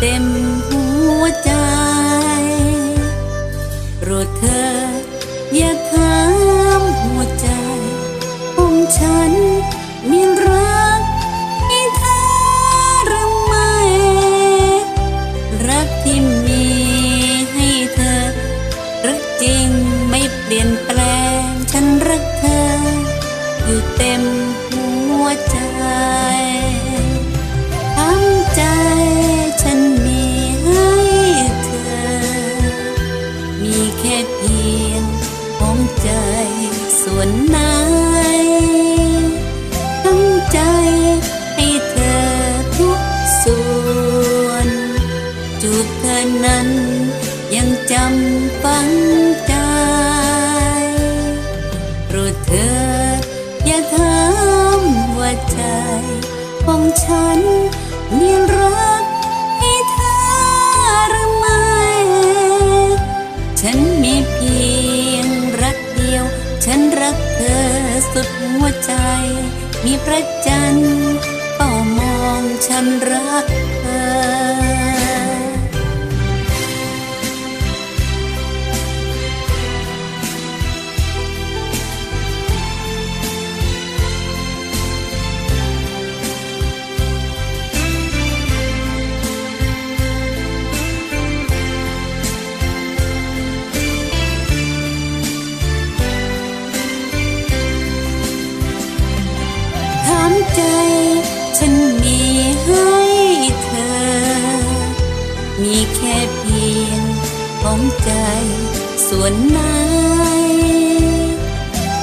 เต็มหัวใจ โปรดเธอ อย่าข้ามหัวใจของฉันมีรักให้เธอหรือไม่รักที่มีให้เธอ รักจริงไม่เปลี่ยนแปลง ฉันรักเธอ อยู่เต็มหัวใจ บเธอนั้น ยังจำฝังใจโปรดเธออย่าถามว่าใจของฉันมีรักให้เธอหรือไม่ ฉันมีเพียงรักเดียว ฉันรักเธอสุดหัวใจ มีพระจันทร์เฝ้ามองฉันรักเธอ ฉันมีให้เธอ มีแค่เพียงของใจส่วนไหน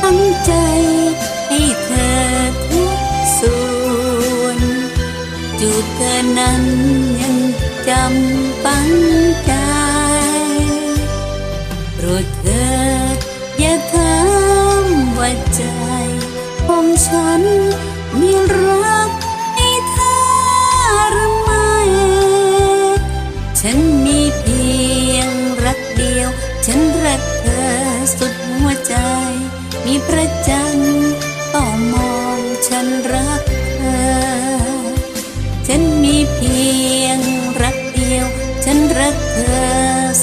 ตั้งใจให้เธอทุกส่วนจูบเธอนั้นยังจำปังใจโปรดเธออย่าถามว่าใจของฉันมีรัก พระจันทร์เฝ้ามองฉันรักเธอ ฉันมีเพียงรักเดียว ฉันรักเธอ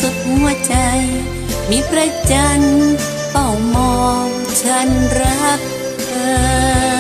สุดหัวใจ มีพระจันทร์เฝ้ามองฉันรักเธอ